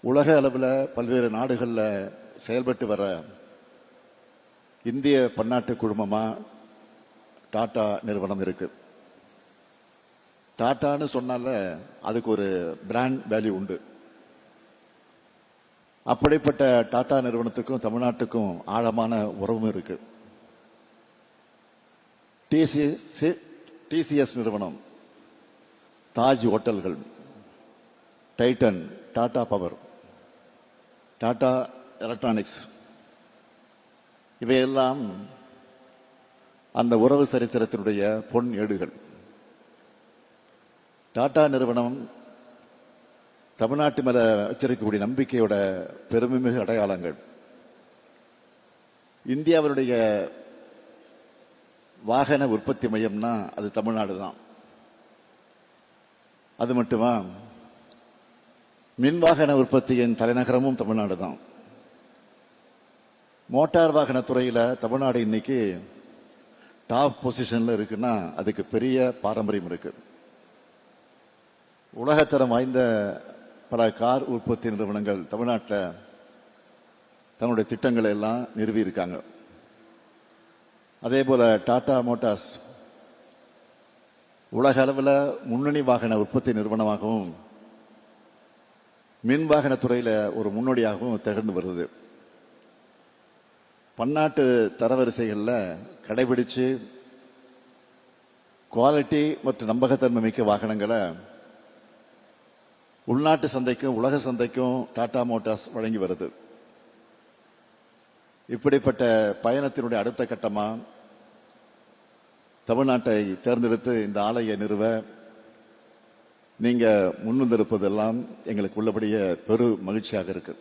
உலக அளவில் பல்வேறு நாடுகளில் செயல்பட்டு வர இந்திய பன்னாட்டு குழுமமாக டாடா நிறுவனம் இருக்கு. டாட்டான்னு சொன்னால அதுக்கு ஒரு பிராண்ட் வேல்யூ உண்டு. அப்படிப்பட்ட டாடா நிறுவனத்துக்கும் தமிழ்நாட்டுக்கும் ஆழமான உறவும் இருக்கு. டிசிஎஸ் நிறுவனம் தாஜ் ஹோட்டல்கள் Titan Tata power Tata electronics. இவையெல்லாம் அந்த உறவு சரித்திரத்தினுடைய பொன் ஏடுகள். டாடா நிறுவனம் தமிழ்நாட்டு மேல வச்சிருக்கக்கூடிய நம்பிக்கையோட பெருமைமிகு அடையாளங்கள். இந்தியாவினுடைய வாகன உற்பத்தி மையம்னா அது தமிழ்நாடு தான் அது மட்டுமா? மின் வாகன உற்பத்தியின் தலைநகரமும் தமிழ்நாடு தான் மோட்டார் வாகன துறையில் தமிழ்நாடு இன்னைக்கு டாப் பொசிஷன்ல இருக்குன்னா அதுக்கு பெரிய பாரம்பரியம் இருக்கு. உலகத்தரம் வாய்ந்த பல கார் உற்பத்தி நிறுவனங்கள் தமிழ்நாட்டில் தன்னுடைய திட்டங்களை எல்லாம் நிறுவி இருக்காங்க. அதே போல டாடா மோட்டார்ஸ் உலக அளவில் முன்னணி வாகன உற்பத்தி நிறுவனமாகவும் மின்வாகன துறையில் துறையில ஒரு முன்னோடியாகவும் திகழ்ந்து வருது. பன்னாட்டு தரவரிசைகளில் கடைபிடிச்சு குவாலிட்டி மற்றும் நம்பகத்தன்மை மிக்க வாகனங்களை உள்நாட்டு சந்தைக்கும் உலக சந்தைக்கும் டாடா மோட்டார்ஸ் வழங்கி வருது. இப்படிப்பட்ட பயணத்தினுடைய அடுத்த கட்டமாக தமிழ்நாட்டை தேர்ந்தெடுத்து இந்த ஆலையை நிறுவ நீங்க முன்வந்திருப்பதெல்லாம் எங்களுக்கு உள்ளபடியே பெரு மகிழ்ச்சியாக இருக்கு.